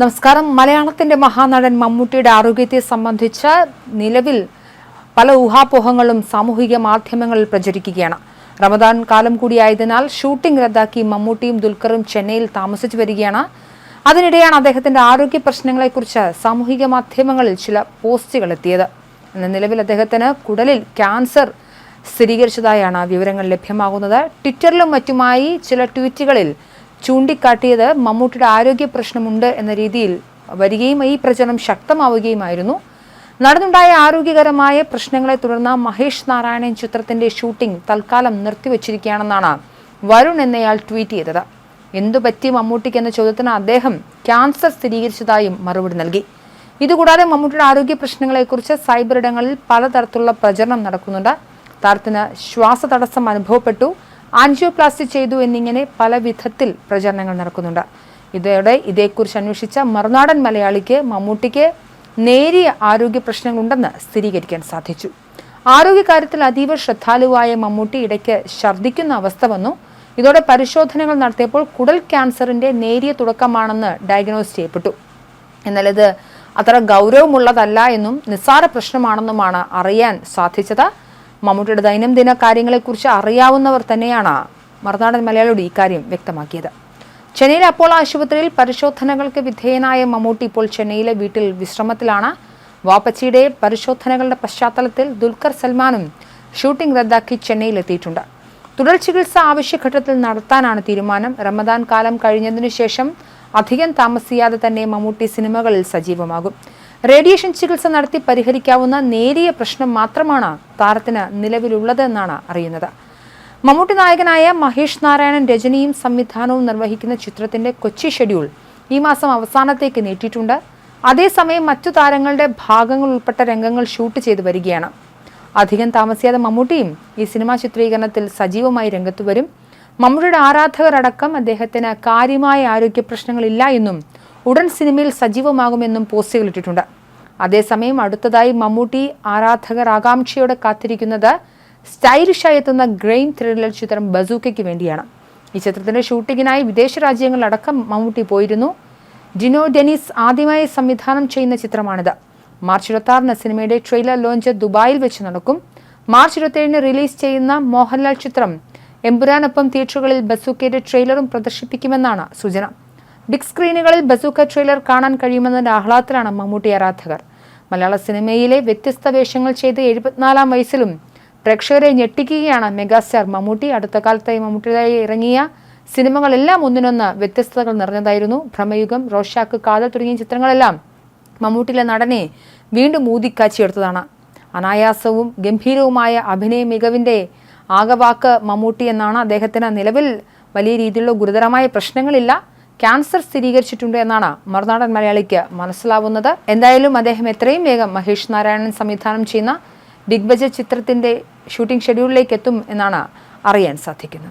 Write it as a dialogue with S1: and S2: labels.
S1: നമസ്കാരം. മലയാളത്തിന്റെ മഹാനടൻ മമ്മൂട്ടിയുടെ ആരോഗ്യത്തെ സംബന്ധിച്ച് നിലവിൽ പല ഊഹാപോഹങ്ങളും സാമൂഹിക മാധ്യമങ്ങളിൽ പ്രചരിക്കുകയാണ്. റമദാൻ കാലം കൂടിയായതിനാൽ ഷൂട്ടിംഗ് റദ്ദാക്കി മമ്മൂട്ടിയും ദുൽഖറും ചെന്നൈയിൽ താമസിച്ചു വരികയാണ്. അതിനിടെയാണ് അദ്ദേഹത്തിന്റെ ആരോഗ്യ പ്രശ്നങ്ങളെക്കുറിച്ച് സാമൂഹിക മാധ്യമങ്ങളിൽ ചില പോസ്റ്റുകൾ എത്തിയത്. നിലവിൽ അദ്ദേഹത്തിന് കുടലിൽ ക്യാൻസർ സ്ഥിരീകരിച്ചതായാണ് വിവരങ്ങൾ ലഭ്യമാകുന്നത്. ട്വിറ്ററിലും മറ്റുമായി ചില ട്വീറ്റുകളിൽ ചൂണ്ടിക്കാട്ടിയത് മമ്മൂട്ടിയുടെ ആരോഗ്യ പ്രശ്നമുണ്ട് എന്ന രീതിയിൽ വരികയും ഈ പ്രചരണം ശക്തമാവുകയുമായിരുന്നു. നടന്നുണ്ടായ ആരോഗ്യകരമായ പ്രശ്നങ്ങളെ തുടർന്ന് മഹേഷ് നാരായണൻ ചിത്രത്തിന്റെ ഷൂട്ടിംഗ് തൽക്കാലം നിർത്തിവച്ചിരിക്കുകയാണെന്നാണ് വരുൺ എന്നയാൾ ട്വീറ്റ് ചെയ്തത്. എന്തു പറ്റി മമ്മൂട്ടിക്ക് എന്ന ചോദ്യത്തിന് അദ്ദേഹം ക്യാൻസർ സ്ഥിരീകരിച്ചതായും മറുപടി നൽകി. ഇതുകൂടാതെ മമ്മൂട്ടിയുടെ ആരോഗ്യ പ്രശ്നങ്ങളെക്കുറിച്ച് സൈബർ ഇടങ്ങളിൽ പലതരത്തിലുള്ള പ്രചരണം നടക്കുന്നുണ്ട്. താരത്തിന് ശ്വാസതടസ്സം അനുഭവപ്പെട്ടു. ആൻജിയോപ്ലാസ്റ്റി ചെയ്തു എന്നിങ്ങനെ പല വിധത്തിൽ പ്രചരണങ്ങൾ നടക്കുന്നുണ്ട്. ഇതോടെ ഇതേക്കുറിച്ച് അന്വേഷിച്ച മറുനാടൻ മലയാളിക്ക് മമ്മൂട്ടിക്ക് നേരിയ ആരോഗ്യ പ്രശ്നങ്ങളുണ്ടെന്ന് സ്ഥിരീകരിക്കാൻ സാധിച്ചു. ആരോഗ്യകാര്യത്തിൽ അതീവ ശ്രദ്ധാലുവായ മമ്മൂട്ടി ഇടയ്ക്ക് ഛർദ്ദിക്കുന്ന അവസ്ഥ വന്നു. ഇതോടെ പരിശോധനകൾ നടത്തിയപ്പോൾ കുടൽ ക്യാൻസറിന്റെ നേരിയ തുടക്കമാണെന്ന് ഡയഗ്നോസ് ചെയ്യപ്പെട്ടു. എന്നാൽ ഇത് അത്ര ഗൗരവമുള്ളതല്ല എന്നും നിസ്സാര പ്രശ്നമാണെന്നുമാണ് അറിയാൻ സാധിച്ചത്. മമ്മൂട്ടിയുടെ ദൈനംദിന കാര്യങ്ങളെക്കുറിച്ച് അറിയാവുന്നവർ തന്നെയാണ് മറുനാടൻ മലയാളിയുടെ ഇക്കാര്യം വ്യക്തമാക്കിയത്. ചെന്നൈയിലെ അപ്പോളോ ആശുപത്രിയിൽ പരിശോധനകൾക്ക് വിധേയനായ മമ്മൂട്ടി ഇപ്പോൾ ചെന്നൈയിലെ വീട്ടിൽ വിശ്രമത്തിലാണ്. വാപ്പച്ചിയുടെ പരിശോധനകളുടെ പശ്ചാത്തലത്തിൽ ദുൽഖർ സൽമാനും ഷൂട്ടിംഗ് റദ്ദാക്കി ചെന്നൈയിലെത്തിയിട്ടുണ്ട്. തുടർ ചികിത്സ ആവശ്യഘട്ടത്തിൽ നടത്താനാണ് തീരുമാനം. റമദാൻ കാലം കഴിഞ്ഞതിനു ശേഷം അധികം താമസിയാതെ തന്നെ മമ്മൂട്ടി സിനിമകളിൽ സജീവമാകും. റേഡിയേഷൻ ചികിത്സ നടത്തി പരിഹരിക്കാവുന്ന നേരിയ പ്രശ്നം മാത്രമാണ് താരത്തിന് നിലവിലുള്ളതെന്നാണ് അറിയുന്നത്. മമ്മൂട്ടി നായകനായ മഹേഷ് നാരായണൻ രജനിയും സംവിധാനവും നിർവഹിക്കുന്ന ചിത്രത്തിന്റെ കൊച്ചി ഷെഡ്യൂൾ ഈ മാസം അവസാനത്തേക്ക് നീട്ടിയിട്ടുണ്ട്. അതേസമയം മറ്റു താരങ്ങളുടെ ഭാഗങ്ങൾ ഉൾപ്പെട്ട രംഗങ്ങൾ ഷൂട്ട് ചെയ്തു വരികയാണ്. അധികം താമസിയാതെ മമ്മൂട്ടിയും ഈ സിനിമാ ചിത്രീകരണത്തിൽ സജീവമായി രംഗത്തു വരും. മമ്മൂട്ടിയുടെ ആരാധകർ അടക്കം അദ്ദേഹത്തിന് കാര്യമായ ആരോഗ്യ പ്രശ്നങ്ങളില്ല എന്നും ഉടൻ സിനിമയിൽ സജീവമാകുമെന്നും പോസ്റ്റുകൾ ഇട്ടിട്ടുണ്ട്. അതേസമയം അടുത്തതായി മമ്മൂട്ടി ആരാധകർ ആകാംക്ഷയോടെ കാത്തിരിക്കുന്നത് സ്റ്റൈലിഷായി എത്തുന്ന ഗ്രെയിൻ ത്രില്ലർ ചിത്രം ബസൂക്കയ്ക്ക് വേണ്ടിയാണ്. ഈ ചിത്രത്തിന്റെ ഷൂട്ടിങ്ങിനായി വിദേശ രാജ്യങ്ങളിലടക്കം മമ്മൂട്ടി പോയിരുന്നു. ജിനോ ഡെനിസ് ആദ്യമായി സംവിധാനം ചെയ്യുന്ന ചിത്രമാണിത്. മാർച്ച് ഇരുപത്തി സിനിമയുടെ ട്രെയിലർ ലോഞ്ച് ദുബായിൽ വെച്ച് നടക്കും. മാർച്ച് ഇരുപത്തിയേഴിന് റിലീസ് ചെയ്യുന്ന മോഹൻലാൽ ചിത്രം എമ്പുരാനൊപ്പം തിയേറ്ററുകളിൽ ബസൂക്കയുടെ ട്രെയിലറും പ്രദർശിപ്പിക്കുമെന്നാണ് സൂചന. ബിഗ് സ്ക്രീനുകളിൽ ബസൂക്ക ട്രെയിലർ കാണാൻ കഴിയുമെന്നതിന്റെ ആഹ്ലാദത്തിലാണ് മമ്മൂട്ടി ആരാധകർ. മലയാള സിനിമയിലെ വ്യത്യസ്ത വേഷങ്ങൾ ചെയ്ത് എഴുപത്തിനാലാം വയസ്സിലും പ്രേക്ഷകരെ ഞെട്ടിക്കുകയാണ് മെഗാസ്റ്റാർ മമ്മൂട്ടി. അടുത്ത കാലത്തായി മമ്മൂട്ടിയായി ഇറങ്ങിയ സിനിമകളെല്ലാം ഒന്നിനൊന്ന് വ്യത്യസ്തതകൾ നിറഞ്ഞതായിരുന്നു. ഭ്രമയുഗം റോഷാക്ക് കാതൽ തുടങ്ങിയ ചിത്രങ്ങളെല്ലാം മമ്മൂട്ടിയിലെ നടനെ വീണ്ടും ഊതിക്കാച്ചിയെടുത്തതാണ്. അനായാസവും ഗംഭീരവുമായ അഭിനയ മികവിന്റെ ആകവാക്ക് മമ്മൂട്ടി എന്നാണ് അദ്ദേഹത്തിന് നിലവിൽ വലിയ രീതിയിലുള്ള ഗുരുതരമായ പ്രശ്നങ്ങളില്ല. ക്യാൻസർ സ്ഥിരീകരിച്ചിട്ടുണ്ട് എന്നാണ് മറുനാടൻ മലയാളിക്ക് മനസ്സിലാവുന്നത്. എന്തായാലും അദ്ദേഹം എത്രയും വേഗം മഹേഷ് നാരായണൻ സംവിധാനം ചെയ്യുന്ന ബിഗ് ബജറ്റ് ചിത്രത്തിന്റെ ഷൂട്ടിംഗ് ഷെഡ്യൂളിലേക്ക് എത്തും എന്നാണ് അറിയാൻ സാധിക്കുന്നത്.